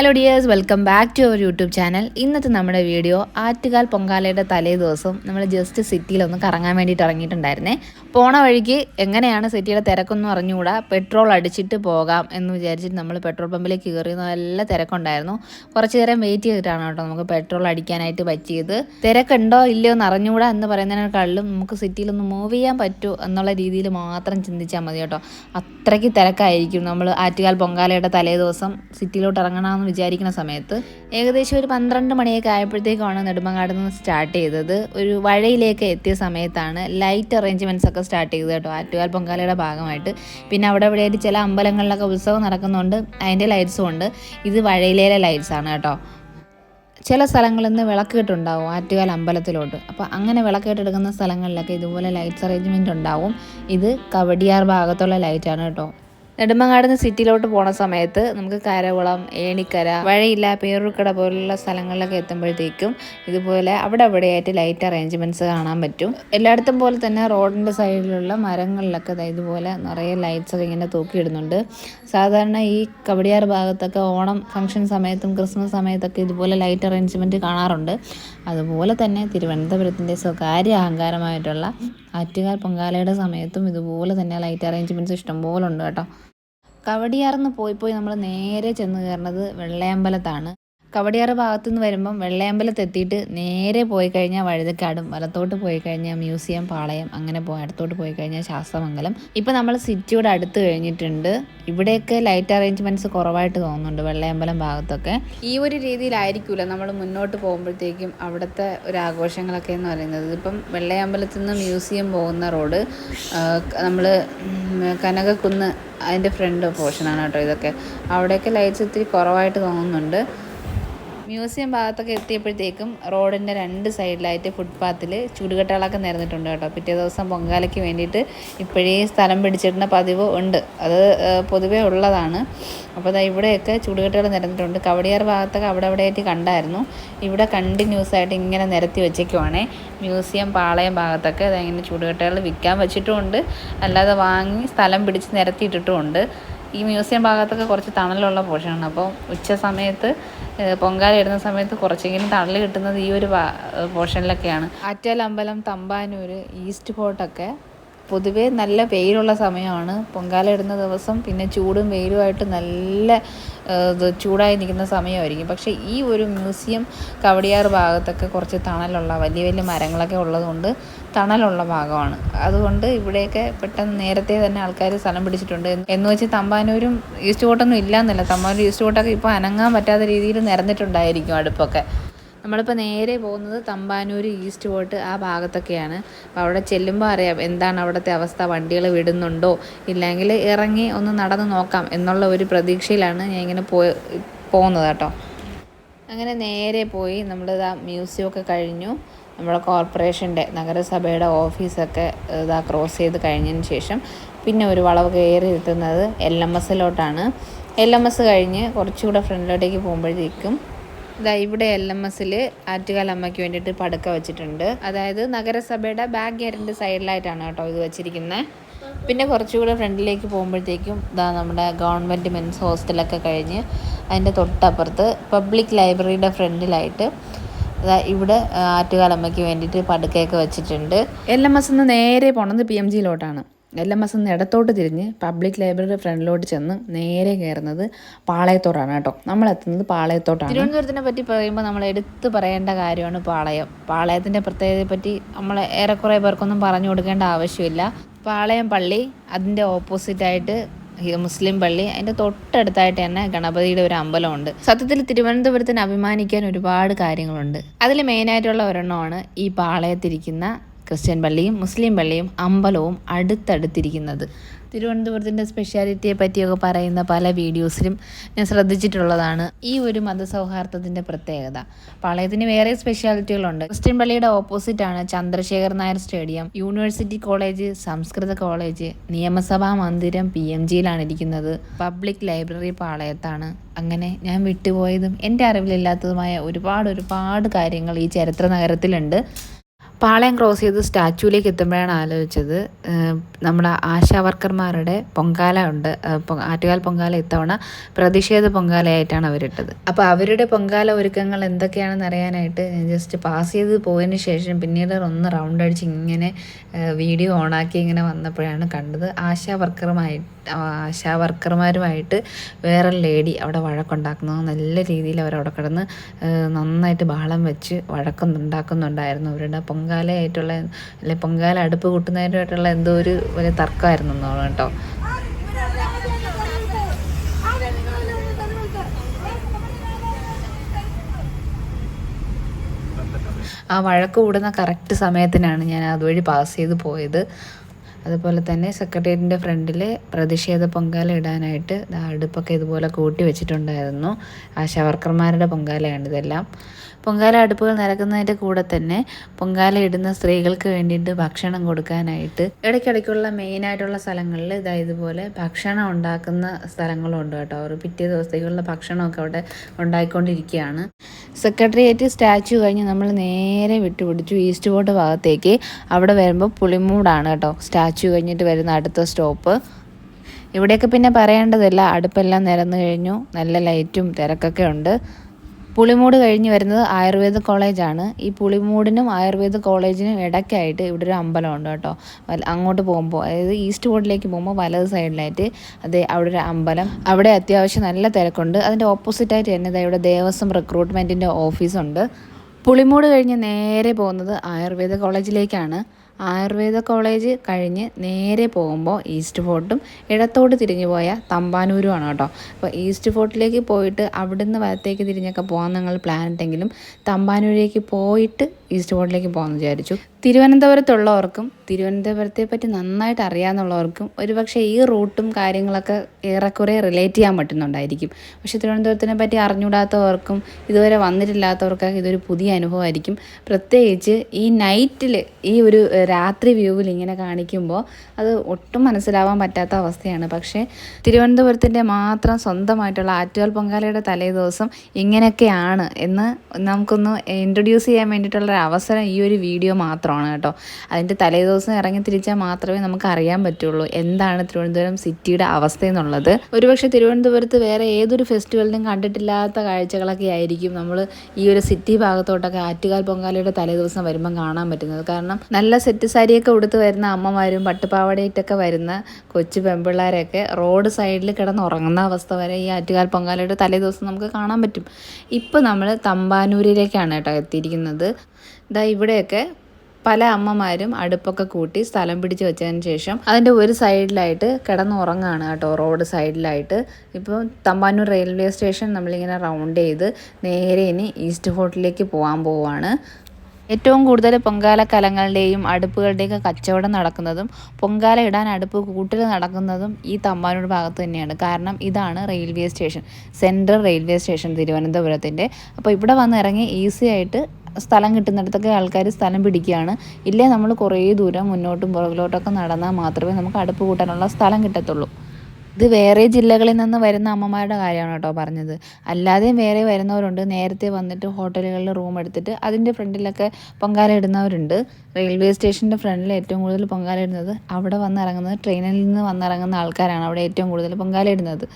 Hello dears welcome back to our YouTube channel ഇന്നത്തെ നമ്മുടെ video Attukal പൊങ്കാലയുടെ തലേ ദിവസം നമ്മൾ ജസ്റ്റ് സിറ്റിയിലൊന്ന് കറങ്ങാൻ വേണ്ടിയിട്ട് ഇറങ്ങിയിട്ടുണ്ടായിരുന്നേ. പോണ വഴിക്ക് എങ്ങനെയാണ് സിറ്റിയുടെ തിരക്കൊന്നും അറിഞ്ഞുകൂടാ. പെട്രോൾ അടിച്ചിട്ട് പോകാം എന്ന് വിചാരിച്ചിട്ട് നമ്മൾ പെട്രോൾ പമ്പിലേക്ക് കയറി നല്ല തിരക്കുണ്ടായിരുന്നു. കുറച്ച് നേരം വെയിറ്റ് ചെയ്തിട്ടാണ് കേട്ടോ നമുക്ക് പെട്രോൾ അടിക്കാനായിട്ട് പറ്റിയത്. തിരക്കുണ്ടോ ഇല്ലയോ എന്ന് അറിഞ്ഞുകൂടാ എന്ന് പറയുന്നതിനേക്കാളും നമുക്ക് സിറ്റിയിലൊന്ന് മൂവ് ചെയ്യാൻ പറ്റുമോ എന്നുള്ള രീതിയിൽ മാത്രം ചിന്തിച്ചാൽ മതി കേട്ടോ. അത്രയ്ക്ക് തിരക്കായിരിക്കും നമ്മൾ ആറ്റുകാൽ പൊങ്കാലയുടെ തലേ ദിവസം സിറ്റിയിലോട്ട് ഇറങ്ങണമെന്ന് വിചാരിക്കുന്ന സമയത്ത് ഏകദേശം ഒരു പന്ത്രണ്ട് മണിയൊക്കെ ആയപ്പോഴത്തേക്കാണ് നെടുമങ്ങാട് നിന്ന് സ്റ്റാർട്ട് ചെയ്തത്. ഒരു വഴയിലേക്ക് എത്തിയ സമയത്താണ് ലൈറ്റ് അറേഞ്ച്മെന്റ്സ് ഒക്കെ സ്റ്റാർട്ട് ചെയ്തത് കേട്ടോ. ആറ്റുകാൽ പൊങ്കാലയുടെ ഭാഗമായിട്ട്. പിന്നെ അവിടെ ഇവിടെയായിട്ട് ചില അമ്പലങ്ങളിലൊക്കെ ഉത്സവം നടക്കുന്നുണ്ട്. അതിന്റെ ലൈറ്റ്സും ഉണ്ട്. ഇത് വഴയിലേലെ ലൈറ്റ്സ് ആണ് കേട്ടോ. ചില സ്ഥലങ്ങളിൽ നിന്ന് വിളക്കിട്ടുണ്ടാവും ആറ്റുകാൽ അമ്പലത്തിലോട്ട്. അപ്പോൾ അങ്ങനെ വിളക്കിട്ടെടുക്കുന്ന സ്ഥലങ്ങളിലൊക്കെ ഇതുപോലെ ലൈറ്റ്സ് അറേഞ്ച്മെന്റ് ഉണ്ടാവും. ഇത് കവടിയാർ ഭാഗത്തുള്ള ലൈറ്റാണ് കേട്ടോ. നെടുമങ്ങാട് നിന്ന് സിറ്റിയിലോട്ട് പോണ സമയത്ത് നമുക്ക് കരകുളം ഏണിക്കര വഴിയില്ല പേരൂർക്കട പോലുള്ള സ്ഥലങ്ങളിലൊക്കെ എത്തുമ്പോഴത്തേക്കും ഇതുപോലെ അവിടെ അവിടെയായിട്ട് ലൈറ്റ് അറേഞ്ച്മെന്റ്സ് കാണാൻ പറ്റും. എല്ലായിടത്തും പോലെ തന്നെ റോഡിന്റെ സൈഡിലുള്ള മരങ്ങളിലൊക്കെ ഇതുപോലെ നിറയെ ലൈറ്റ്സ് ഒക്കെ ഇങ്ങനെ തൂക്കിയിടുന്നുണ്ട്. സാധാരണ ഈ കവടിയാർ ഭാഗത്തൊക്കെ ഓണം ഫംഗ്ഷൻ സമയത്തും ക്രിസ്മസ് സമയത്തൊക്കെ ഇതുപോലെ ലൈറ്റ് അറേഞ്ച്മെന്റ് കാണാറുണ്ട്. അതുപോലെ തന്നെ തിരുവനന്തപുരത്തിന്റെ സ്വകാര്യ അഹങ്കാരമായിട്ടുള്ള ആറ്റുകാൽ പൊങ്കാലയുടെ സമയത്തും ഇതുപോലെ തന്നെ ലൈറ്റ് അറേഞ്ച്മെന്റ്സ് ഇഷ്ടംപോലെ ഉണ്ട് കേട്ടോ. കവടിയാർന്ന് പോയി പോയി നമ്മൾ നേരെ ചെന്ന് കയറുന്നത് വെള്ളയമ്പലത്താണ്. കവടിയാറ് ഭാഗത്തുനിന്ന് വരുമ്പം വെള്ളയമ്പലത്ത് എത്തിയിട്ട് നേരെ പോയി കഴിഞ്ഞാൽ വഴുതക്കാടും വലത്തോട്ട് പോയി കഴിഞ്ഞാൽ മ്യൂസിയം പാളയം അങ്ങനെ പോയി അടുത്തോട്ട് പോയി കഴിഞ്ഞാൽ ശാസ്ത്രമംഗലം ഇപ്പം നമ്മൾ സിറ്റിയോട് അടുത്ത് കഴിഞ്ഞിട്ടുണ്ട്. ഇവിടെയൊക്കെ ലൈറ്റ് അറേഞ്ച്മെന്റ്സ് കുറവായിട്ട് തോന്നുന്നുണ്ട് വെള്ളയമ്പലം ഭാഗത്തൊക്കെ. ഈ ഒരു രീതിയിലായിരിക്കില്ല നമ്മൾ മുന്നോട്ട് പോകുമ്പോഴത്തേക്കും അവിടുത്തെ ഒരു ആഘോഷങ്ങളൊക്കെ എന്ന് പറയുന്നത്. ഇപ്പം വെള്ളയമ്പലത്തിൽ നിന്ന് മ്യൂസിയം പോകുന്ന റോഡ് നമ്മൾ കനകക്കുന്ന് അതിന്റെ ഫ്രണ്ട് പോർഷനാണ് കേട്ടോ ഇതൊക്കെ. അവിടെയൊക്കെ ലൈറ്റ്സ് ഇത്തിരി കുറവായിട്ട് തോന്നുന്നുണ്ട്. മ്യൂസിയം ഭാഗത്തൊക്കെ എത്തിയപ്പോഴത്തേക്കും റോഡിന്റെ രണ്ട് സൈഡിലായിട്ട് ഫുട്പാത്തിൽ ചുടുകട്ടകളൊക്കെ നിരന്നിട്ടുണ്ട് കേട്ടോ. പിറ്റേ ദിവസം പൊങ്കാലയ്ക്ക് വേണ്ടിയിട്ട് ഇപ്പോഴേ സ്ഥലം പിടിച്ചിടുന്ന പതിവ് ഉണ്ട്. അത് പൊതുവേ ഉള്ളതാണ്. അപ്പോൾ അതാ ഇവിടെയൊക്കെ ചുടുകട്ടകൾ നിരന്നിട്ടുണ്ട്. കവടിയാർ ഭാഗത്തൊക്കെ അവിടെ അവിടെയായിട്ട് കണ്ടായിരുന്നു. ഇവിടെ കണ്ടിന്യൂസ് ആയിട്ട് ഇങ്ങനെ നിരത്തി വെച്ചേക്കുവാണേ. മ്യൂസിയം പാളയം ഭാഗത്തൊക്കെ അതിങ്ങനെ ചുടുകട്ടകൾ വിൽക്കാൻ വെച്ചിട്ടുമുണ്ട്. അല്ലാതെ വാങ്ങി സ്ഥലം പിടിച്ച് നിരത്തിയിട്ടിട്ടുമുണ്ട്. ഈ മ്യൂസിയം ഭാഗത്തൊക്കെ കുറച്ച് തണലുള്ള പോർഷനാണ് അപ്പോൾ ഉച്ച സമയത്ത് പൊങ്കാല ഇടുന്ന സമയത്ത് കുറച്ചെങ്കിലും തണൽ കിട്ടുന്നത് ഈ ഒരു പോർഷനിലൊക്കെയാണ് ആറ്റൽ അമ്പലം തമ്പാനൂർ ഈസ്റ്റ് ഫോർട്ടൊക്കെ പൊതുവേ നല്ല വെയിലുള്ള സമയമാണ്. പൊങ്കാല ഇടുന്ന ദിവസം പിന്നെ ചൂടും വെയിലുമായിട്ട് നല്ല ചൂടായി നിൽക്കുന്ന സമയമായിരിക്കും. പക്ഷേ ഈ ഒരു മ്യൂസിയം കവടിയാർ ഭാഗത്തൊക്കെ കുറച്ച് തണലുള്ള വലിയ വലിയ മരങ്ങളൊക്കെ ഉള്ളതുകൊണ്ട് തണലുള്ള ഭാഗമാണ്. അതുകൊണ്ട് ഇവിടെയൊക്കെ പെട്ടെന്ന് നേരത്തെ തന്നെ ആൾക്കാർ സ്ഥലം പിടിച്ചിട്ടുണ്ട്. എന്ന് വെച്ച് തമ്പാനൂരും ഈസ്റ്റ് കോട്ടൊന്നും ഇല്ലയെന്നല്ല തമ്പാനൂർ ഈസ്റ്റ് കോട്ടൊക്കെ ഇപ്പോൾ അനങ്ങാൻ പറ്റാത്ത രീതിയിൽ നിരന്നിട്ടുണ്ടായിരിക്കും അടുപ്പൊക്കെ. നമ്മളിപ്പോൾ നേരെ പോകുന്നത് തമ്പാനൂർ ഈസ്റ്റ് പോയിട്ട് ആ ഭാഗത്തൊക്കെയാണ്. അപ്പോൾ അവിടെ ചെല്ലുമ്പോൾ അറിയാം എന്താണ് അവിടുത്തെ അവസ്ഥ വണ്ടികൾ വിടുന്നുണ്ടോ ഇല്ലെങ്കിൽ ഇറങ്ങി ഒന്ന് നടന്ന് നോക്കാം എന്നുള്ള ഒരു പ്രതീക്ഷയിലാണ് ഞാൻ ഇങ്ങനെ പോയി പോകുന്നത് കേട്ടോ. അങ്ങനെ നേരെ പോയി നമ്മൾ ഇതാ മ്യൂസിയമൊക്കെ കഴിഞ്ഞു. നമ്മുടെ കോർപ്പറേഷന്റെ നഗരസഭയുടെ ഓഫീസൊക്കെ ഇതാ ക്രോസ് ചെയ്ത് കഴിഞ്ഞതിന് ശേഷം പിന്നെ ഒരു വളവ് കയറി എത്തുന്നത് എൽ എം എസിലോട്ടാണ് എൽ എം എസ് കഴിഞ്ഞ് കുറച്ചുകൂടെ ഫ്രണ്ടിലോട്ടേക്ക് പോകുമ്പോഴത്തേക്കും ഇതാ ഇവിടെ എൽ എം എസിൽ ആറ്റുകാൽ അമ്മയ്ക്ക് വേണ്ടിയിട്ട് പടുക്ക വെച്ചിട്ടുണ്ട്. അതായത് നഗരസഭയുടെ ബാക്ക് ഗേറ്റിന്റെ സൈഡിലായിട്ടാണ് കേട്ടോ ഇത് വെച്ചിരിക്കുന്നത് പിന്നെ കുറച്ചുകൂടെ ഫ്രണ്ടിലേക്ക് പോകുമ്പോഴത്തേക്കും ഇതാ നമ്മുടെ ഗവൺമെന്റ് മെൻസ് ഹോസ്റ്റലൊക്കെ കഴിഞ്ഞ് അതിന്റെ തൊട്ടപ്പുറത്ത് പബ്ലിക് ലൈബ്രറിയുടെ ഫ്രണ്ടിലായിട്ട് ഇവിടെ ആറ്റുകാലമ്മയ്ക്ക് വേണ്ടിയിട്ട് പടുക്കയൊക്കെ വെച്ചിട്ടുണ്ട്. എൽ എം എസ് നിന്ന് നേരെ പോണത് പി എം ജിയിലോട്ടാണ്. എൽ എം എസ് നിന്ന് ഇടത്തോട്ട് തിരിഞ്ഞ് പബ്ലിക് ലൈബ്രറി ഫ്രണ്ടിലോട്ട് ചെന്ന് നേരെ കയറുന്നത് പാളയത്തോട്ടാണ് കേട്ടോ. നമ്മൾ എത്തുന്നത് പാളയത്തോട്ടാണ്. തിരുവനന്തപുരത്തിനെ പറ്റി പറയുമ്പോൾ നമ്മൾ എടുത്തു പറയേണ്ട കാര്യമാണ് പാളയം. പാളയത്തിന്റെ പ്രത്യേകതയെ പറ്റി നമ്മൾ ഏറെക്കുറെ പേർക്കൊന്നും പറഞ്ഞു കൊടുക്കേണ്ട ആവശ്യമില്ല. പാളയം പള്ളി അതിന്റെ ഓപ്പോസിറ്റായിട്ട് മുസ്ലിം പള്ളി അതിന്റെ തൊട്ടടുത്തായിട്ട് തന്നെ ഗണപതിയുടെ ഒരു അമ്പലമുണ്ട്. സത്യത്തിൽ തിരുവനന്തപുരത്തിന് അഭിമാനിക്കാൻ ഒരുപാട് കാര്യങ്ങളുണ്ട്. അതിൽ മെയിനായിട്ടുള്ള ഒരെണ്ണമാണ് ഈ പാളയത്തിരിക്കുന്ന ക്രിസ്ത്യൻ പള്ളിയും മുസ്ലിം പള്ളിയും അമ്പലവും അടുത്തടുത്തിരിക്കുന്നത്. തിരുവനന്തപുരത്തിന്റെ സ്പെഷ്യാലിറ്റിയെ പറ്റിയൊക്കെ പറയുന്ന പല വീഡിയോസിലും ഞാൻ ശ്രദ്ധിച്ചിട്ടുള്ളതാണ്. ഈ ഒരു മതസൗഹാർദ്ദത്തിന്റെ പ്രത്യേകത. പാളയത്തിന് വേറെ സ്പെഷ്യാലിറ്റികളുണ്ട് ക്രിസ്ത്യൻ പള്ളിയുടെ ഓപ്പോസിറ്റാണ് Chandrasekhar Nair stadium university college സംസ്കൃത കോളേജ് നിയമസഭാ മന്ദിരം പി എം ജിയിലാണ് ഇരിക്കുന്നത്. പബ്ലിക് ലൈബ്രറി പാളയത്താണ്. അങ്ങനെ ഞാൻ വിട്ടുപോയതും എന്റെ അറിവിലില്ലാത്തതുമായ ഒരുപാട് ഒരുപാട് കാര്യങ്ങൾ ഈ ചരിത്ര നഗരത്തിലുണ്ട്. പാളയം ക്രോസ് ചെയ്ത് സ്റ്റാച്യൂലേക്ക് എത്തുമ്പോഴാണ് ആലോചിച്ചത്. നമ്മുടെ ആശാ വർക്കർമാരുടെ പൊങ്കാല ഉണ്ട്. ആറ്റുകാൽ പൊങ്കാല ഇത്തവണ പ്രതിഷേധ പൊങ്കാലയായിട്ടാണ് അവരിട്ടത്. അപ്പോൾ അവരുടെ പൊങ്കാല ഒരുക്കങ്ങൾ എന്തൊക്കെയാണെന്ന് അറിയാനായിട്ട് ജസ്റ്റ് പാസ് ചെയ്ത് പോയതിന് ശേഷം പിന്നീട് ഒന്ന് റൗണ്ട് അടിച്ച് ഇങ്ങനെ വീഡിയോ ഓണാക്കി ഇങ്ങനെ വന്നപ്പോഴാണ് കണ്ടത്. ആശാ വർക്കറുമായി ആശാ വർക്കർമാരുമായിട്ട് വേറെ ലേഡി അവിടെ വഴക്കുണ്ടാക്കുന്നു. നല്ല രീതിയിൽ അവരവിടെ കിടന്ന് നന്നായിട്ട് ബഹളം വെച്ച് വഴക്കുണ്ടാക്കുന്നുണ്ടായിരുന്നു. അവരുടെ പൊങ്കാലയായിട്ടുള്ള അല്ലെ പൊങ്കാല അടുപ്പ് കൂട്ടുന്നതിനായിട്ടുള്ള എന്തോ ഒരു വലിയ തർക്കമായിരുന്നു കേട്ടോ. ആ വഴക്ക് കൂടുന്ന കറക്റ്റ് സമയത്തിനാണ് ഞാൻ അതുവഴി പാസ് ചെയ്ത് പോയത്. അതുപോലെ തന്നെ സെക്രട്ടേറിയറ്റിന്റെ ഫ്രണ്ടിൽ പ്രതിഷേധ പൊങ്കാല ഇടാനായിട്ട് അടുപ്പൊക്കെ ഇതുപോലെ കൂട്ടി വെച്ചിട്ടുണ്ടായിരുന്നു. ആശാവർക്കർമാരുടെ പൊങ്കാലയാണിതെല്ലാം പൊങ്കാല അടുപ്പുകൾ നിരക്കുന്നതിന്റെ കൂടെ തന്നെ പൊങ്കാല ഇടുന്ന സ്ത്രീകൾക്ക് വേണ്ടിയിട്ട് ഭക്ഷണം കൊടുക്കാനായിട്ട് ഇടയ്ക്കിടയ്ക്കുള്ള മെയിനായിട്ടുള്ള സ്ഥലങ്ങളിൽ ഇതാ ഇതുപോലെ ഭക്ഷണം ഉണ്ടാക്കുന്ന സ്ഥലങ്ങളും ഉണ്ട് കേട്ടോ. അവർ പിറ്റേ ദിവസത്തേക്കുള്ള ഭക്ഷണമൊക്കെ അവിടെ ഉണ്ടായിക്കൊണ്ടിരിക്കുകയാണ്. സെക്രട്ടേറിയറ്റ് സ്റ്റാച്യു കഴിഞ്ഞ് നമ്മൾ നേരെ വിട്ടുപിടിച്ചു ഈസ്റ്റ് ബോട്ട് ഭാഗത്തേക്ക്. അവിടെ വരുമ്പോൾ പുളിമൂടാണ് കേട്ടോ. സ്റ്റാച്യു കഴിഞ്ഞിട്ട് വരുന്ന അടുത്ത സ്റ്റോപ്പ്. ഇവിടെയൊക്കെ പിന്നെ പറയേണ്ടതില്ല അടുപ്പെല്ലാം നിരന്നു കഴിഞ്ഞു. നല്ല ലൈറ്റും തിരക്കൊക്കെ ഉണ്ട്. പുളിമൂട് കഴിഞ്ഞ് വരുന്നത് ആയുർവേദ കോളേജാണ്. ഈ പുളിമൂടിനും ആയുർവേദ കോളേജിനും ഇടയ്ക്കായിട്ട് ഇവിടെ ഒരു അമ്പലമുണ്ട് കേട്ടോ. അങ്ങോട്ട് പോകുമ്പോൾ അതായത് ഈസ്റ്റ് ബോർഡിലേക്ക് പോകുമ്പോൾ വലത് സൈഡിലായിട്ട് അതെ അവിടെ ഒരു അമ്പലം. അവിടെ അത്യാവശ്യം നല്ല തിരക്കുണ്ട്. അതിന്റെ ഓപ്പോസിറ്റായിട്ട് തന്നെ ഇവിടെ ദേവസ്വം റിക്രൂട്ട്മെന്റിന്റെ ഓഫീസുണ്ട്. പുളിമൂട് കഴിഞ്ഞ് നേരെ പോകുന്നത് ആയുർവേദ കോളേജിലേക്കാണ്. ആയുർവേദ കോളേജ് കഴിഞ്ഞ് നേരെ പോകുമ്പോൾ ഈസ്റ്റ് ഫോർട്ടും ഇടത്തോട്ട് തിരിഞ്ഞു പോയ തമ്പാനൂരുമാണ് കേട്ടോ. അപ്പോൾ ഈസ്റ്റ് ഫോർട്ടിലേക്ക് പോയിട്ട് അവിടുന്ന് വലത്തേക്ക് തിരിഞ്ഞൊക്കെ പോകാൻ നിങ്ങൾ പ്ലാൻ ഉണ്ടെങ്കിലും തമ്പാനൂരിലേക്ക് പോയിട്ട് ഈസ്റ്റ് ബോർഡിലേക്ക് പോകാമെന്ന് വിചാരിച്ചു. തിരുവനന്തപുരത്തുള്ളവർക്കും തിരുവനന്തപുരത്തെ പറ്റി നന്നായിട്ട് അറിയാമെന്നുള്ളവർക്കും ഒരുപക്ഷെ ഈ റൂട്ടും കാര്യങ്ങളൊക്കെ ഏറെക്കുറെ റിലേറ്റ് ചെയ്യാൻ പറ്റുന്നുണ്ടായിരിക്കും. പക്ഷെ തിരുവനന്തപുരത്തിനെ പറ്റി അറിഞ്ഞൂടാത്തവർക്കും ഇതുവരെ വന്നിട്ടില്ലാത്തവർക്കൊക്കെ ഇതൊരു പുതിയ അനുഭവമായിരിക്കും. പ്രത്യേകിച്ച് ഈ നൈറ്റിൽ ഈ ഒരു രാത്രി വ്യൂവിൽ ഇങ്ങനെ കാണിക്കുമ്പോൾ അത് ഒട്ടും മനസ്സിലാവാൻ പറ്റാത്ത അവസ്ഥയാണ്. പക്ഷേ തിരുവനന്തപുരത്തിന്റെ മാത്രം സ്വന്തമായിട്ടുള്ള ആറ്റുകാൽ പൊങ്കാലയുടെ തലേ ദിവസം ഇങ്ങനെയൊക്കെയാണ് എന്ന് നമുക്കൊന്ന് ഇൻട്രൊഡ്യൂസ് ചെയ്യാൻ വേണ്ടിയിട്ടുള്ള അവസരം ഈ ഒരു വീഡിയോ മാത്രമാണ് കേട്ടോ അതിന്റെ തലേദിവസം ഇറങ്ങി തിരിച്ചാൽ മാത്രമേ നമുക്ക് അറിയാൻ പറ്റുള്ളൂ എന്താണ് തിരുവനന്തപുരം സിറ്റിയുടെ അവസ്ഥ എന്നുള്ളത് ഒരുപക്ഷെ തിരുവനന്തപുരത്ത് വേറെ ഏതൊരു ഫെസ്റ്റിവലിനും കണ്ടിട്ടില്ലാത്ത കാഴ്ചകളൊക്കെ ആയിരിക്കും നമ്മൾ ഈ ഒരു സിറ്റി ഭാഗത്തോട്ടൊക്കെ ആറ്റുകാൽ പൊങ്കാലയുടെ തലേദിവസം വരുമ്പം കാണാൻ പറ്റുന്നത് കാരണം നല്ല സെറ്റ് സാരിയൊക്കെ ഉടുത്ത് വരുന്ന അമ്മമാരും പട്ടുപാവടയിട്ടൊക്കെ വരുന്ന കൊച്ചു പെമ്പിള്ളേരൊക്കെ റോഡ് സൈഡിൽ കിടന്ന് ഉറങ്ങുന്ന അവസ്ഥ വരെ ഈ ആറ്റുകാൽ പൊങ്കാലയുടെ തലേദിവസം നമുക്ക് കാണാൻ പറ്റും ഇപ്പോൾ നമ്മൾ തമ്പാനൂരിലേക്കാണ് കേട്ടോ എത്തിയിരിക്കുന്നത് ഇതാ ഇവിടെയൊക്കെ പല അമ്മമാരും അടുപ്പൊക്കെ കൂട്ടി സ്ഥലം പിടിച്ച് വെച്ചതിന് ശേഷം അതിന്റെ ഒരു സൈഡിലായിട്ട് കിടന്നുറങ്ങാണ് കേട്ടോ റോഡ് സൈഡിലായിട്ട്. ഇപ്പോൾ തമ്പാനൂർ റെയിൽവേ സ്റ്റേഷൻ നമ്മളിങ്ങനെ റൗണ്ട് ചെയ്ത് നേരെ ഇനി ഈസ്റ്റ് ഹോട്ടലിലേക്ക് പോകാൻ പോവുകയാണ് ഏറ്റവും കൂടുതൽ പൊങ്കാല കലങ്ങളുടെയും അടുപ്പുകളുടെയൊക്കെ കച്ചവടം നടക്കുന്നതും പൊങ്കാല ഇടാൻ അടുപ്പ് കൂട്ടൽ നടക്കുന്നതും ഈ തമ്പാനൂർ ഭാഗത്ത് തന്നെയാണ്. കാരണം ഇതാണ് railway station central railway station തിരുവനന്തപുരത്തിന്റെ. അപ്പോൾ ഇവിടെ വന്ന് ഇറങ്ങി ഈസി ആയിട്ട് സ്ഥലം കിട്ടുന്നിടത്തൊക്കെ ആൾക്കാർ സ്ഥലം പിടിക്കുകയാണ്. ഇല്ലേ നമ്മൾ കുറേ ദൂരം മുന്നോട്ടും പുറകിലോട്ടൊക്കെ നടന്നാൽ മാത്രമേ നമുക്ക് അടുപ്പ് കൂട്ടാനുള്ള സ്ഥലം കിട്ടത്തുള്ളൂ. ഇത് വേറെ ജില്ലകളിൽ നിന്ന് വരുന്ന അമ്മമാരുടെ കാര്യമാണ് കേട്ടോ പറഞ്ഞത്. അല്ലാതെയും വേറെ വരുന്നവരുണ്ട്. നേരത്തെ വന്നിട്ട് ഹോട്ടലുകളിൽ റൂം എടുത്തിട്ട് അതിന്റെ ഫ്രണ്ടിലൊക്കെ പൊങ്കാല ഇടുന്നവരുണ്ട്. റെയിൽവേ സ്റ്റേഷന്റെ ഫ്രണ്ടിൽ ഏറ്റവും കൂടുതൽ പൊങ്കാല ഇടുന്നത് അവിടെ വന്നിറങ്ങുന്നത് ട്രെയിനിൽ നിന്ന് വന്നിറങ്ങുന്ന ആൾക്കാരാണ് അവിടെ ഏറ്റവും കൂടുതൽ പൊങ്കാല ഇടുന്നത്.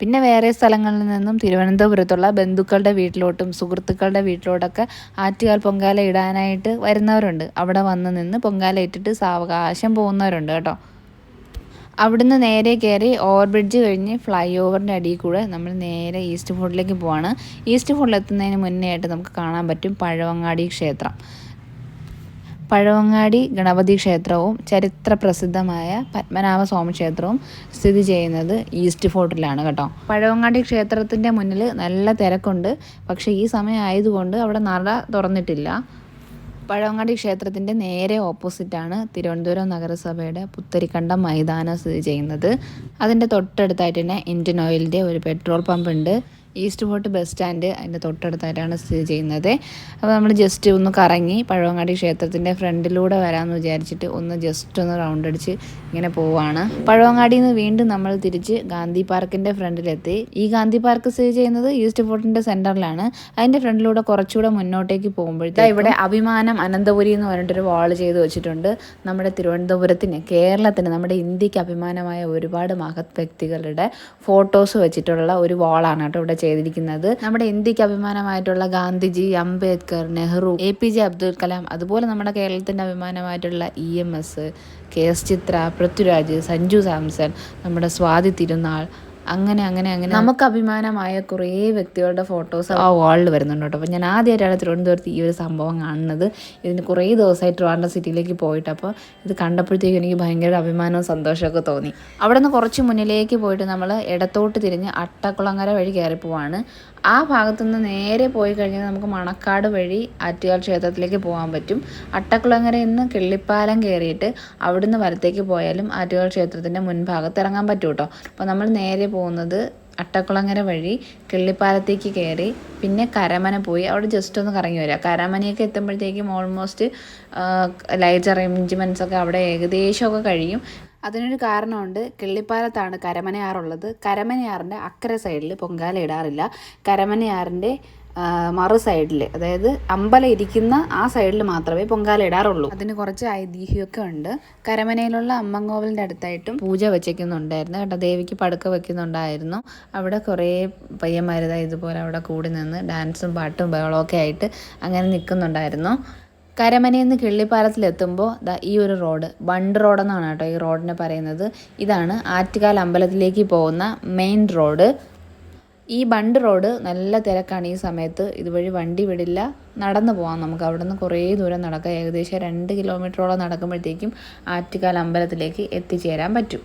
പിന്നെ വേറെ സ്ഥലങ്ങളിൽ നിന്നും തിരുവനന്തപുരത്തുള്ള ബന്ധുക്കളുടെ വീട്ടിലോട്ടും സുഹൃത്തുക്കളുടെ വീട്ടിലോട്ടൊക്കെ ആറ്റുകാൽ പൊങ്കാല ഇടാനായിട്ട് വരുന്നവരുണ്ട്. അവിടെ വന്ന് നിന്ന് പൊങ്കാല ഇട്ടിട്ട് സാവകാശം പോകുന്നവരുണ്ട് കേട്ടോ. അവിടുന്ന് നേരെ കയറി ഓവർ ബ്രിഡ്ജ് കഴിഞ്ഞ് ഫ്ലൈ ഓവറിന്റെ അടിയിൽ കൂടെ നമ്മൾ നേരെ ഈസ്റ്റ് ഫോർട്ടിലേക്ക് പോവാണ്. ഈസ്റ്റ് ഫോർട്ടിൽ എത്തുന്നതിന് മുന്നേ ആയിട്ട് നമുക്ക് കാണാൻ പറ്റും പഴവങ്ങാടി ക്ഷേത്രം. പഴവങ്ങാടി ഗണപതി ക്ഷേത്രവും ചരിത്ര പ്രസിദ്ധമായ പത്മനാഭ സ്വാമി ക്ഷേത്രവും സ്ഥിതി ചെയ്യുന്നത് ഈസ്റ്റ് ഫോർട്ടിലാണ് കേട്ടോ. പഴവങ്ങാടി ക്ഷേത്രത്തിന്റെ മുന്നിൽ നല്ല തിരക്കുണ്ട്. പക്ഷേ ഈ സമയം ആയതുകൊണ്ട് അവിടെ നട തുറന്നിട്ടില്ല. പഴവങ്ങാടി ക്ഷേത്രത്തിന്റെ നേരെ ഓപ്പോസിറ്റാണ് തിരുവനന്തപുരം നഗരസഭയുടെ പുത്തരിക്കണ്ടം മൈതാനം സ്ഥിതി ചെയ്യുന്നത്. അതിന്റെ തൊട്ടടുത്തായിട്ട് തന്നെ ഇന്ത്യൻ ഓയിലിന്റെ ഒരു പെട്രോൾ പമ്പ് ഉണ്ട് ഈസ്റ്റ് ഫോർട്ട് ബസ് സ്റ്റാൻഡ് അതിന്റെ തൊട്ടടുത്തായിട്ടാണ് സ്ഥിതി ചെയ്യുന്നത്. അപ്പോൾ നമ്മൾ ജസ്റ്റ് ഒന്ന് കറങ്ങി പഴവങ്ങാടി ക്ഷേത്രത്തിന്റെ ഫ്രണ്ടിലൂടെ വരാമെന്ന് വിചാരിച്ചിട്ട് ഒന്ന് ജസ്റ്റ് ഒന്ന് റൗണ്ട് അടിച്ച് ഇങ്ങനെ പോവാണ്. പഴവങ്ങാടിയിൽ നിന്ന് വീണ്ടും നമ്മൾ തിരിച്ച് ഗാന്ധി പാർക്കിന്റെ ഫ്രണ്ടിലെത്തി. ഈ ഗാന്ധി പാർക്ക് സ്ഥിതി ചെയ്യുന്നത് ഈസ്റ്റ് ഫോർട്ടിന്റെ സെന്ററിലാണ് അതിന്റെ ഫ്രണ്ടിലൂടെ കുറച്ചുകൂടെ മുന്നോട്ടേക്ക് പോകുമ്പോഴത്തെ ഇവിടെ അഭിമാനം അനന്തപുരി എന്ന് പറഞ്ഞിട്ടൊരു വാൾ ചെയ്ത് വെച്ചിട്ടുണ്ട്. നമ്മുടെ തിരുവനന്തപുരത്തിന് കേരളത്തിന് നമ്മുടെ ഇന്ത്യയ്ക്ക് അഭിമാനമായ ഒരുപാട് മഹത് വ്യക്തികളുടെ ഫോട്ടോസ് വെച്ചിട്ടുള്ള ഒരു വാളാണ് കേട്ടോ ഇവിടെ ചെയ്തിരിക്കുന്നത്. നമ്മുടെ ഇന്ത്യയ്ക്ക് അഭിമാനമായിട്ടുള്ള Gandhiji Ambedkar Nehru A P J Abdul Kalam അതുപോലെ നമ്മുടെ കേരളത്തിന്റെ അഭിമാനമായിട്ടുള്ള E M S K S Chithra Prithviraj Sanju Samson നമ്മുടെ സ്വാതി തിരുനാൾ അങ്ങനെ അങ്ങനെ അങ്ങനെ. നമുക്ക് അഭിമാനമായ കുറേ വ്യക്തികളുടെ ഫോട്ടോസ് ആ വാളിൽ വരുന്നുണ്ട് കേട്ടോ. അപ്പോൾ ഞാൻ ആദ്യമായിട്ടാണ് തിരുവനന്തപുരത്ത് ഈ ഒരു സംഭവം കാണുന്നത്. ഇതിന് കുറേ ദിവസമായി ട്രിവാൻഡ്രം സിറ്റിയിലേക്ക് പോയിട്ട് അപ്പോൾ ഇത് കണ്ടപ്പോഴത്തേക്കും എനിക്ക് ഭയങ്കര അഭിമാനവും സന്തോഷമൊക്കെ തോന്നി. അവിടെ നിന്ന് കുറച്ച് മുന്നിലേക്ക് പോയിട്ട് നമ്മൾ ഇടത്തോട്ട് തിരിഞ്ഞ് അട്ടക്കുളങ്ങര വഴി കയറി പോവാണ് ആ ഭാഗത്തു നിന്ന് നേരെ പോയി കഴിഞ്ഞാൽ നമുക്ക് മണക്കാട് വഴി ആറ്റുകാൽ ക്ഷേത്രത്തിലേക്ക് പോകാൻ പറ്റും. അട്ടക്കുളങ്ങര നിന്ന് കിള്ളിപ്പാലം കയറിയിട്ട് അവിടുന്ന് വലത്തേക്ക് പോയാലും ആറ്റുകാൽ ക്ഷേത്രത്തിന്റെ മുൻഭാഗത്ത് ഇറങ്ങാൻ പറ്റും കേട്ടോ അപ്പോൾ നമ്മൾ നേരെ പോകുന്നത് അട്ടക്കുളങ്ങര വഴി കിള്ളിപ്പാലത്തേക്ക് കയറി പിന്നെ കരമന പോയി. അവിടെ ജസ്റ്റ് ഒന്ന് കറങ്ങി വരിക കരമനയൊക്കെ എത്തുമ്പോഴത്തേക്കും ഓൾമോസ്റ്റ് ലൈറ്റ് അറേഞ്ച്മെന്റ്സ് ഒക്കെ അവിടെ ഏകദേശമൊക്കെ കഴിയും. അതിനൊരു കാരണമുണ്ട്. കിള്ളിപ്പാലത്താണ് കരമനയാറുള്ളത്. കരമനയാറിന്റെ അക്കരെ സൈഡിൽ പൊങ്കാല ഇടാറില്ല. കരമനയാറിന്റെ മറു സൈഡിൽ അതായത് അമ്പലം ഇരിക്കുന്ന ആ സൈഡിൽ മാത്രമേ പൊങ്കാല ഇടാറുള്ളൂ. അതിന് കുറച്ച് ഐതിഹ്യമൊക്കെ ഉണ്ട്. കരമനയിലുള്ള അമ്മങ്കോവിലിന്റെ അടുത്തായിട്ടും പൂജ വെച്ചേക്കുന്നുണ്ടായിരുന്നു കേട്ടോ ദേവിക്ക് പടുക്ക വെക്കുന്നുണ്ടായിരുന്നു. അവിടെ കുറേ പയ്യന്മാരുതാ ഇതുപോലെ അവിടെ കൂടി നിന്ന് ഡാൻസും പാട്ടും ബഹളമൊക്കെ ആയിട്ട് അങ്ങനെ നിൽക്കുന്നുണ്ടായിരുന്നു. കരമനയിൽ നിന്ന് കിള്ളിപ്പാലത്തിലെത്തുമ്പോൾ ദാ ഈ ഒരു റോഡ് ബണ്ട് റോഡെന്നാണ് കേട്ടോ ഈ റോഡിനെ പറയുന്നത്. ഇതാണ് ആറ്റുകാൽ അമ്പലത്തിലേക്ക് പോകുന്ന മെയിൻ റോഡ്. ഈ ബണ്ട് റോഡ് നല്ല തിരക്കാണ് ഈ സമയത്ത്. ഇതുവഴി വണ്ടി വിടില്ല. നടന്നു പോകാം നമുക്ക്. അവിടെ നിന്ന് കുറേ ദൂരം നടക്കാം. ഏകദേശം രണ്ട് കിലോമീറ്ററോളം നടക്കുമ്പോഴത്തേക്കും ആറ്റുകാൽ അമ്പലത്തിലേക്ക് എത്തിച്ചേരാൻ പറ്റും.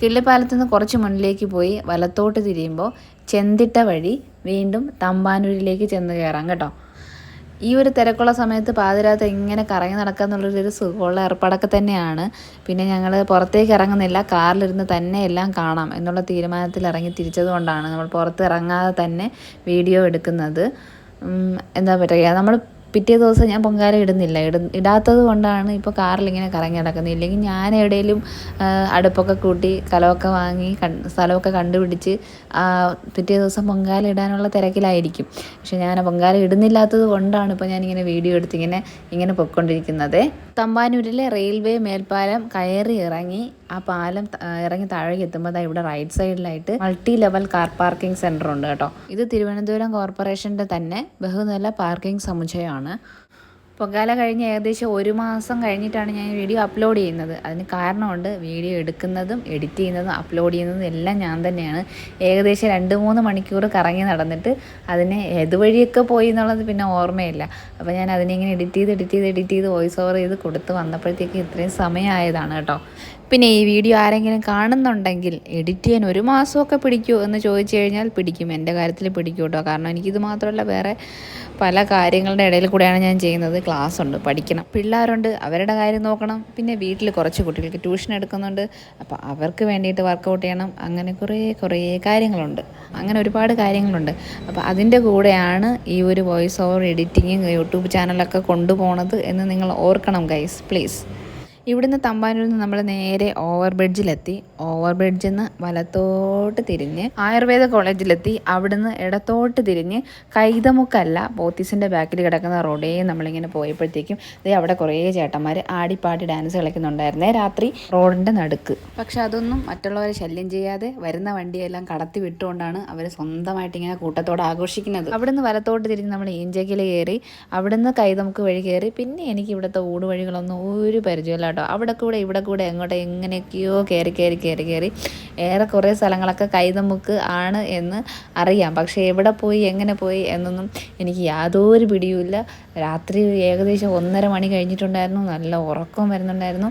കിള്ളിപ്പാലത്ത് നിന്ന് കുറച്ച് മുന്നിലേക്ക് പോയി വലത്തോട്ട് തിരിയുമ്പോൾ ചെന്തിട്ട വഴി വീണ്ടും തമ്പാനൂരിലേക്ക് ചെന്ന് കയറാം കേട്ടോ. ഈ ഒരു തിരക്കുള്ള സമയത്ത് പാതിരാത്ത് ഇങ്ങനെ കറങ്ങി നടക്കുക എന്നുള്ളൊരു സുഖമുള്ള ഏർപ്പാടൊക്കെ തന്നെയാണ്. പിന്നെ ഞങ്ങൾ പുറത്തേക്ക് ഇറങ്ങുന്നില്ല. കാറിലിരുന്ന് തന്നെ എല്ലാം കാണാം എന്നുള്ള തീരുമാനത്തിൽ ഇറങ്ങി തിരിച്ചത് കൊണ്ടാണ് നമ്മൾ പുറത്ത് ഇറങ്ങാതെ തന്നെ വീഡിയോ എടുക്കുന്നത്. എന്താ പറയുക നമ്മൾ പിറ്റേ ദിവസം ഞാൻ പൊങ്കാല ഇടുന്നില്ല. ഇട ഇടാത്തത് കൊണ്ടാണ് ഇപ്പോൾ കാറിലിങ്ങനെ കറങ്ങി നടക്കുന്നത്. ഇല്ലെങ്കിൽ ഞാൻ എവിടെയെങ്കിലും അടുപ്പൊക്കെ കൂട്ടി കലമൊക്കെ വാങ്ങി സ്ഥലമൊക്കെ കണ്ടുപിടിച്ച് പിറ്റേ ദിവസം പൊങ്കാല ഇടാനുള്ള തിരക്കിലായിരിക്കും. പക്ഷെ ഞാൻ പൊങ്കാല ഇടുന്നില്ലാത്തത് കൊണ്ടാണ് ഇപ്പോൾ ഞാനിങ്ങനെ വീഡിയോ എടുത്ത് ഇങ്ങനെ ഇങ്ങനെ പൊയ്ക്കൊണ്ടിരിക്കുന്നത്. തമ്പാനൂരിലെ റെയിൽവേ മേൽപ്പാലം കയറി ഇറങ്ങി ആ പാലം ഇറങ്ങി താഴേക്ക് എത്തുമ്പോൾ അതാ ഇവിടെ റൈറ്റ് സൈഡിലായിട്ട് multi level car parking centre ഉണ്ട് കേട്ടോ. ഇത് തിരുവനന്തപുരം കോർപ്പറേഷന്റെ തന്നെ ബഹുനില പാർക്കിംഗ് സമുച്ചയമാണ്. പൊങ്കാല കഴിഞ്ഞ് ഏകദേശം ഒരു മാസം കഴിഞ്ഞിട്ടാണ് ഞാൻ വീഡിയോ അപ്ലോഡ് ചെയ്യുന്നത്. അതിന് കാരണമുണ്ട് വീഡിയോ എടുക്കുന്നതും എഡിറ്റ് ചെയ്യുന്നതും അപ്ലോഡ് ചെയ്യുന്നതും എല്ലാം ഞാൻ തന്നെയാണ്. ഏകദേശം രണ്ട് മൂന്ന് മണിക്കൂർ കറങ്ങി നടന്നിട്ട് അതിനെ ഏതുവഴിയൊക്കെ പോയി എന്നുള്ളത് പിന്നെ ഓർമ്മയില്ല. അപ്പോൾ ഞാൻ അതിനെ ഇങ്ങനെ എഡിറ്റ് ചെയ്ത് എഡിറ്റ് ചെയ്ത് എഡിറ്റ് ചെയ്ത് വോയിസ് ഓവർ ചെയ്ത് കൊടുത്ത് വന്നപ്പോഴത്തേക്ക് ഇത്രയും സമയമായതാണ് കേട്ടോ. പിന്നെ ഈ വീഡിയോ ആരെങ്കിലും കാണുന്നുണ്ടെങ്കിൽ എഡിറ്റ് ചെയ്യാൻ ഒരു മാസമൊക്കെ പിടിക്കൂ എന്ന് ചോദിച്ചു കഴിഞ്ഞാൽ പിടിക്കും. എന്റെ കാര്യത്തിൽ പിടിക്കും കേട്ടോ. കാരണം എനിക്കിത് മാത്രമല്ല വേറെ പല കാര്യങ്ങളുടെ ഇടയിൽ കൂടെയാണ് ഞാൻ ചെയ്യുന്നത്. ക്ലാസ് ഉണ്ട് പഠിക്കണം. പിള്ളേരുണ്ട് അവരുടെ കാര്യം നോക്കണം. പിന്നെ വീട്ടിൽ കുറച്ച് കുട്ടികൾക്ക് ട്യൂഷൻ എടുക്കുന്നുണ്ട്. അപ്പോൾ അവർക്ക് വേണ്ടിയിട്ട് വർക്കൗട്ട് ചെയ്യണം. അങ്ങനെ കുറേ കുറേ കാര്യങ്ങളുണ്ട്. അങ്ങനെ ഒരുപാട് കാര്യങ്ങളുണ്ട്. അപ്പോൾ അതിന്റെ കൂടെയാണ് ഈ ഒരു വോയിസ് ഓവർ എഡിറ്റിങ് യൂട്യൂബ് ചാനലൊക്കെ കൊണ്ടുപോകണത് എന്ന് നിങ്ങൾ ഓർക്കണം ഗൈസ് പ്ലീസ് ഇവിടുന്ന് തമ്പാനൂരിൽ നിന്ന് നമ്മൾ നേരെ ഓവർ ബ്രിഡ്ജിലെത്തി ഓവർ ബ്രിഡ്ജിൽ നിന്ന് വലത്തോട്ട് തിരിഞ്ഞ് ആയുർവേദ കോളേജിലെത്തി. അവിടുന്ന് ഇടത്തോട്ട് തിരിഞ്ഞ് കൈതമുക്കല്ല പോത്തീസിന്റെ ബാക്കിൽ കിടക്കുന്ന റോഡേ നമ്മളിങ്ങനെ പോയപ്പോഴത്തേക്കും ദേ അവിടെ കുറേ ചേട്ടന്മാർ ആടിപ്പാടി ഡാൻസ് കളിക്കുന്നുണ്ടായിരുന്നേ രാത്രി റോഡിന്റെ നടുക്ക്. പക്ഷെ അതൊന്നും മറ്റുള്ളവരെ ശല്യം ചെയ്യാതെ വരുന്ന വണ്ടിയെല്ലാം കടത്തി വിട്ടുകൊണ്ടാണ് അവർ സ്വന്തമായിട്ട് ഇങ്ങനെ കൂട്ടത്തോടെ ആഘോഷിക്കുന്നത്. അവിടുന്ന് വലത്തോട്ട് തിരിഞ്ഞ് നമ്മൾ ഈഞ്ചക്കിൽ കയറി അവിടുന്ന് കൈതമുക്ക് വഴി കയറി പിന്നെ എനിക്ക് ഇവിടുത്തെ ഊട് വഴികളൊന്നും ഒരു പരിചയമില്ല കേട്ടോ. അവിടെ കൂടെ ഇവിടെ കൂടെ എങ്ങോട്ട് എങ്ങനെയൊക്കെയോ കയറി കയറി കയറി കയറി ഏറെ കുറേ സ്ഥലങ്ങളൊക്കെ കൈതമുക്ക് ആണ് എന്ന് അറിയാം. പക്ഷേ എവിടെ പോയി എങ്ങനെ പോയി എന്നൊന്നും എനിക്ക് യാതൊരു പിടിയുമില്ല. രാത്രി ഏകദേശം ഒന്നര മണി കഴിഞ്ഞിട്ടുണ്ടായിരുന്നു. നല്ല ഉറക്കം വരുന്നുണ്ടായിരുന്നു.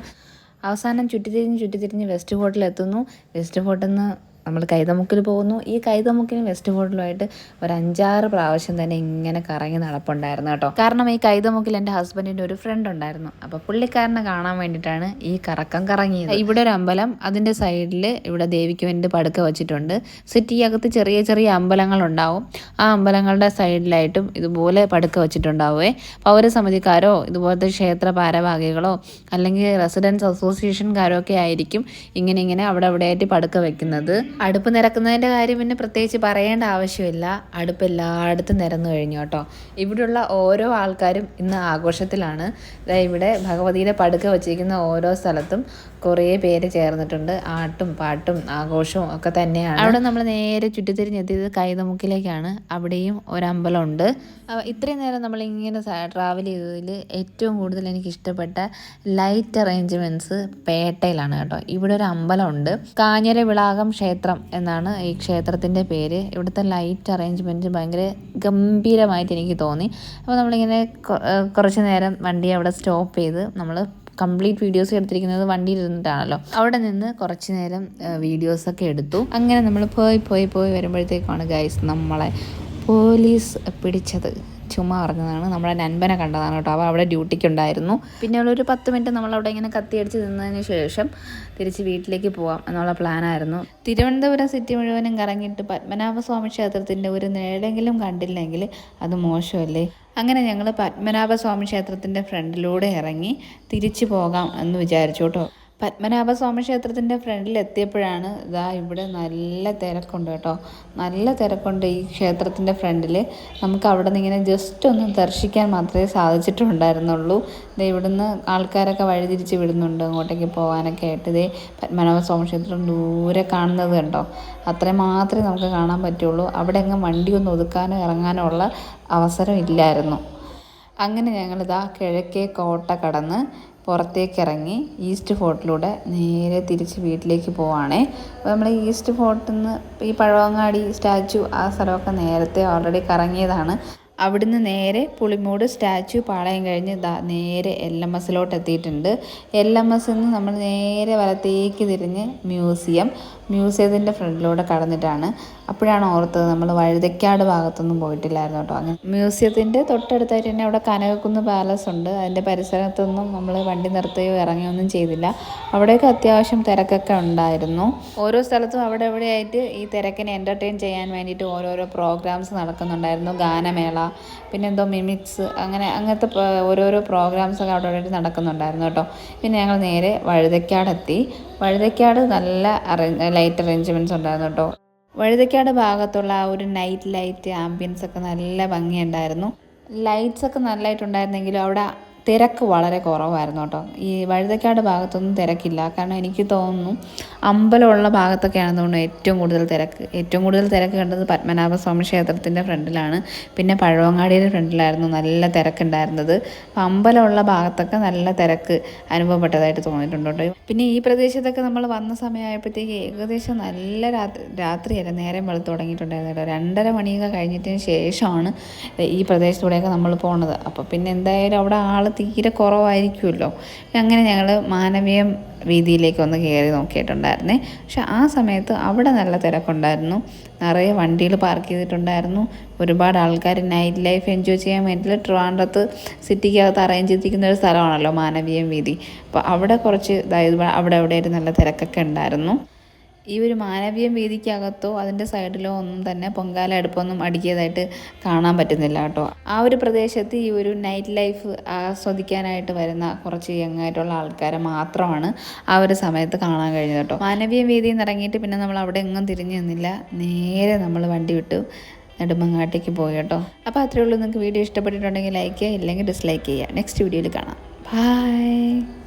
അവസാനം ചുറ്റിത്തിരിഞ്ഞ് ചുറ്റിത്തിരിഞ്ഞ് വെസ്റ്റ് ഫോർട്ടിലെത്തുന്നു. വെസ്റ്റ് ഫോർട്ടിൽ നിന്ന് നമ്മൾ കൈതമുക്കിൽ പോകുന്നു. ഈ കൈതമുക്കിന് വെസ്റ്റ് ഫോർട്ടിലുമായിട്ട് ഒരു അഞ്ചാറ് പ്രാവശ്യം തന്നെ ഇങ്ങനെ കറങ്ങി നടപ്പുണ്ടായിരുന്നു കേട്ടോ. കാരണം ഈ കൈതമുക്കിൽ എന്റെ ഹസ്ബൻഡിന്റെ ഒരു ഫ്രണ്ട് ഉണ്ടായിരുന്നു. അപ്പോൾ പുള്ളിക്കാരനെ കാണാൻ വേണ്ടിയിട്ടാണ് ഈ കറക്കം കറങ്ങിയത്. ഇവിടെ ഒരു അമ്പലം അതിന്റെ സൈഡിൽ ഇവിടെ ദേവിക്ക് വേണ്ടി പടുക്ക വെച്ചിട്ടുണ്ട്. സിറ്റിയകത്ത് ചെറിയ ചെറിയ അമ്പലങ്ങൾ ഉണ്ടാവും. ആ അമ്പലങ്ങളുടെ സൈഡിലായിട്ടും ഇതുപോലെ പടുക്ക വെച്ചിട്ടുണ്ടാവുമേ പൗരസമിതിക്കാരോ ഇതുപോലത്തെ ക്ഷേത്ര ഭാരവാഹികളോ അല്ലെങ്കിൽ റെസിഡൻസ് അസോസിയേഷൻകാരോ ഒക്കെ ആയിരിക്കും ഇങ്ങനെ ഇങ്ങനെ അവിടെ അവിടെയായിട്ട് പടുക്ക വെക്കുന്നത്. അടുപ്പ് നിരക്കുന്നതിന്റെ കാര്യം പിന്നെ പ്രത്യേകിച്ച് പറയേണ്ട ആവശ്യമില്ല. അടുപ്പ് എല്ലായിടത്തും നിരന്നു കഴിഞ്ഞു കേട്ടോ. ഇവിടെയുള്ള ഓരോ ആൾക്കാരും ഇന്ന് ആഘോഷത്തിലാണ്. ഇവിടെ ഭഗവതിയുടെ പടുക്ക വച്ചിരിക്കുന്ന ഓരോ സ്ഥലത്തും കുറേ പേര് ചേർന്നിട്ടുണ്ട്. ആട്ടും പാട്ടും ആഘോഷവും ഒക്കെ തന്നെയാണ്. അവിടെ നമ്മൾ നേരെ ചുറ്റിത്തിരിഞ്ഞെത്തിയത് കൈതമുക്കിലേക്കാണ്. അവിടെയും ഒരമ്പലമുണ്ട്. ഉണ്ട് ഇത്രയും നേരം നമ്മൾ ഇങ്ങനെ ട്രാവൽ ചെയ്തതിൽ ഏറ്റവും കൂടുതൽ എനിക്ക് ഇഷ്ടപ്പെട്ട ലൈറ്റ് അറേഞ്ച്മെന്റ്സ് പേട്ടയിലാണ് കേട്ടോ. ഇവിടെ ഒരു അമ്പലമുണ്ട്. കാഞ്ഞര വിളാകം ക്ഷേത്രം എന്നാണ് ഈ ക്ഷേത്രത്തിന്റെ പേര്. ഇവിടുത്തെ ലൈറ്റ് അറേഞ്ച്മെന്റ് ഭയങ്കര ഗംഭീരമായിട്ട് എനിക്ക് തോന്നി. അപ്പോൾ നമ്മളിങ്ങനെ കുറച്ച് നേരം വണ്ടി അവിടെ സ്റ്റോപ്പ് ചെയ്ത് നമ്മൾ കംപ്ലീറ്റ് വീഡിയോസ് എടുത്തിരിക്കുന്നത് വണ്ടിയിൽ ഇരുന്നിട്ടാണല്ലോ അവിടെ നിന്ന് കുറച്ച് നേരം വീഡിയോസൊക്കെ എടുത്തു. അങ്ങനെ നമ്മൾ പോയി പോയി പോയി വരുമ്പോഴത്തേക്കാണ് ഗൈസ് നമ്മളെ പോലീസ് പിടിച്ചത്. ചുമ്മാ അറിഞ്ഞതാണ് നമ്മളെ നൻപനെ കണ്ടതാണ് കേട്ടോ. അവൾ അവിടെ ഡ്യൂട്ടിക്ക് ഉണ്ടായിരുന്നു പിന്നെ അവളൊരു പത്ത് മിനിറ്റ് നമ്മളവിടെ ഇങ്ങനെ കത്തിയടിച്ച് നിന്നതിന് ശേഷം തിരിച്ച് വീട്ടിലേക്ക് പോവാം എന്നുള്ള പ്ലാനായിരുന്നു. തിരുവനന്തപുരം സിറ്റി മുഴുവനും കറങ്ങിയിട്ട് പത്മനാഭസ്വാമി ക്ഷേത്രത്തിന്റെ ഒരു നേടെങ്കിലും കണ്ടില്ലെങ്കിൽ അത് മോശമല്ലേ? അങ്ങനെ ഞങ്ങൾ പത്മനാഭസ്വാമി ക്ഷേത്രത്തിന്റെ ഫ്രണ്ടിലൂടെ ഇറങ്ങി തിരിച്ചു പോകാം എന്ന് വിചാരിച്ചു കേട്ടോ. പത്മനാഭസ്വാമി ക്ഷേത്രത്തിന്റെ ഫ്രണ്ടിൽ എത്തിയപ്പോഴാണ് ഇതാ ഇവിടെ നല്ല തിരക്കുണ്ട് കേട്ടോ. നല്ല തിരക്കുണ്ട് ഈ ക്ഷേത്രത്തിന്റെ ഫ്രണ്ടിൽ നമുക്ക് അവിടെ നിന്ന് ഇങ്ങനെ ജസ്റ്റ് ഒന്ന് ദർശിക്കാൻ മാത്രമേ സാധിച്ചിട്ടുണ്ടായിരുന്നുള്ളൂ. ദേ ഇവിടുന്ന് ആൾക്കാരൊക്കെ വഴിതിരിച്ച് വിടുന്നുണ്ട് അങ്ങോട്ടേക്ക് പോകാനൊക്കെ ആയിട്ട്. ഇതേ പത്മനാഭസ്വാമി ക്ഷേത്രം ദൂരെ കാണുന്നത് കണ്ടോ? അത്രയും മാത്രമേ നമുക്ക് കാണാൻ പറ്റുള്ളൂ. അവിടെ എങ്ങും വണ്ടി ഒന്ന് ഒതുക്കാനോ ഇറങ്ങാനോ ഉള്ള അവസരം ഇല്ലായിരുന്നു. അങ്ങനെ ഞങ്ങളിതാ കിഴക്കേ കോട്ട കടന്ന് പുറത്തേക്ക് ഇറങ്ങി ഈസ്റ്റ് ഫോർട്ടിലൂടെ നേരെ തിരിച്ച് വീട്ടിലേക്ക് പോവാണേ. അപ്പോൾ നമ്മൾ ഈസ്റ്റ് ഫോർട്ടിൽ നിന്ന് ഈ പഴവങ്ങാടി സ്റ്റാച്ചു ആ സ്ഥലമൊക്കെ നേരത്തെ ഓൾറെഡി കറങ്ങിയതാണ്. അവിടുന്ന് നേരെ പുളിമൂട് സ്റ്റാച്ചു പാളയം കഴിഞ്ഞ് നേരെ എൽ എം എസിലോട്ട് എത്തിയിട്ടുണ്ട് എൽ എം എസിൽ നിന്ന് നമ്മൾ നേരെ വലത്തേക്ക് തിരിഞ്ഞ് മ്യൂസിയം. മ്യൂസിയത്തിന്റെ ഫ്രണ്ടിലൂടെ കടന്നിട്ടാണ്. അപ്പോഴാണ് ഓർത്തത് നമ്മൾ വഴുതക്കാട് ഭാഗത്തൊന്നും പോയിട്ടില്ലായിരുന്നു കേട്ടോ. അങ്ങനെ മ്യൂസിയത്തിന്റെ തൊട്ടടുത്തായിട്ട് തന്നെ അവിടെ കനകക്കുന്ന് പാലസ് ഉണ്ട്. അതിന്റെ പരിസരത്തൊന്നും നമ്മൾ വണ്ടി നിർത്തുകയോ ഇറങ്ങുകയോ ഒന്നും ചെയ്തില്ല. അവിടെയൊക്കെ അത്യാവശ്യം തിരക്കൊക്കെ ഉണ്ടായിരുന്നു. ഓരോ സ്ഥലത്തും അവിടെ എവിടെയായിട്ട് ഈ തിരക്കിനെ എന്റർടൈൻ ചെയ്യാൻ വേണ്ടിയിട്ട് ഓരോരോ പ്രോഗ്രാംസ് നടക്കുന്നുണ്ടായിരുന്നു. ഗാനമേള പിന്നെ എന്തോ മിമിക്സ് അങ്ങനെ അങ്ങനത്തെ ഓരോരോ പ്രോഗ്രാംസ് ഒക്കെ അവിടെ അവിടെ നടക്കുന്നുണ്ടായിരുന്നു കേട്ടോ. പിന്നെ ഞങ്ങൾ നേരെ വഴുതക്കാടെത്തി. വഴുതക്കാട് നല്ല അറേ ലൈറ്റ് അറേഞ്ച്മെന്റ്സ് ഉണ്ടായിരുന്നു കേട്ടോ. വഴുതക്കാട് ഭാഗത്തുള്ള ആ ഒരു നൈറ്റ് ലൈറ്റ് ആംബിയൻസ് ഒക്കെ നല്ല ഭംഗിയുണ്ടായിരുന്നു. ലൈറ്റ്സ് ഒക്കെ നല്ലതായിട്ടുണ്ടായിരുന്നെങ്കിലും അവിടെ തിരക്ക് വളരെ കുറവായിരുന്നു കേട്ടോ. ഈ വഴുതക്കാട് ഭാഗത്തൊന്നും തിരക്കില്ല. കാരണം എനിക്ക് തോന്നുന്നു അമ്പലമുള്ള ഭാഗത്തൊക്കെയാണെന്ന് തോന്നുന്നു ഏറ്റവും കൂടുതൽ തിരക്ക്. ഏറ്റവും കൂടുതൽ തിരക്ക് കണ്ടത് പത്മനാഭസ്വാമി ക്ഷേത്രത്തിന്റെ ഫ്രണ്ടിലാണ്. പിന്നെ പഴവങ്ങാടിയുടെ ഫ്രണ്ടിലായിരുന്നു നല്ല തിരക്കുണ്ടായിരുന്നത്. അപ്പം അമ്പലമുള്ള ഭാഗത്തൊക്കെ നല്ല തിരക്ക് അനുഭവപ്പെട്ടതായിട്ട് തോന്നിയിട്ടുണ്ട് പിന്നെ ഈ പ്രദേശത്തൊക്കെ നമ്മൾ വന്ന സമയമായപ്പോഴത്തേക്ക് ഏകദേശം നല്ല രാത്രി രാത്രിയല്ല നേരം വെളുത്ത് തുടങ്ങിയിട്ടുണ്ടായിരുന്നു രണ്ടര മണിയൊക്കെ കഴിഞ്ഞിട്ടതിന് ശേഷമാണ് ഈ പ്രദേശത്തൂടെയൊക്കെ നമ്മൾ പോണത്. അപ്പോൾ പിന്നെ എന്തായാലും അവിടെ ആൾ തീരെ കുറവായിരിക്കുമല്ലോ. അങ്ങനെ ഞങ്ങൾ മാനവീയം വീതിയിലേക്ക് ഒന്ന് കയറി നോക്കിയിട്ടുണ്ടായിരുന്നേ. പക്ഷെ ആ സമയത്ത് അവിടെ നല്ല തിരക്കുണ്ടായിരുന്നു. നിറയെ വണ്ടികൾ പാർക്ക് ചെയ്തിട്ടുണ്ടായിരുന്നു. ഒരുപാട് ആൾക്കാർ നൈറ്റ് ലൈഫ് എൻജോയ് ചെയ്യാൻ വേണ്ടിയിട്ട് ട്രിവാൻഡ്രത്ത് സിറ്റിക്കകത്ത് അറേഞ്ച് ചെയ്തിരിക്കുന്ന ഒരു സ്ഥലമാണല്ലോ മാനവീയം വീതി. അപ്പോൾ അവിടെ കുറച്ച് അതായത് അവിടെ അവിടെയായിട്ട് നല്ല തിരക്കൊക്കെ ഉണ്ടായിരുന്നു. ഈ ഒരു മാനവീയം വീതിക്കകത്തോ അതിന്റെ സൈഡിലോ ഒന്നും തന്നെ പൊങ്കാല അടുപ്പൊന്നും അടുക്കിയതായിട്ട് കാണാൻ പറ്റുന്നില്ല കേട്ടോ. ആ ഒരു പ്രദേശത്ത് ഈ ഒരു നൈറ്റ് ലൈഫ് ആസ്വദിക്കാനായിട്ട് വരുന്ന കുറച്ച് യങ്ങായിട്ടുള്ള ആൾക്കാരെ മാത്രമാണ് ആ ഒരു സമയത്ത് കാണാൻ കഴിഞ്ഞത് കേട്ടോ. മാനവീയം വീതിയിൽ നിന്ന് ഇറങ്ങിയിട്ട് പിന്നെ നമ്മൾ അവിടെ എങ്ങും തിരിഞ്ഞു നിന്നില്ല. നേരെ നമ്മൾ വണ്ടി വിട്ടു നെടുമങ്ങാട്ടേക്ക് പോയി കേട്ടോ. അപ്പോൾ അത്രയേ ഉള്ളൂ. നിങ്ങൾക്ക് വീഡിയോ ഇഷ്ടപ്പെട്ടിട്ടുണ്ടെങ്കിൽ ലൈക്ക് ചെയ്യുക ഇല്ലെങ്കിൽ ഡിസ്ലൈക്ക് ചെയ്യുക. നെക്സ്റ്റ് വീഡിയോയിൽ കാണാം. ബൈ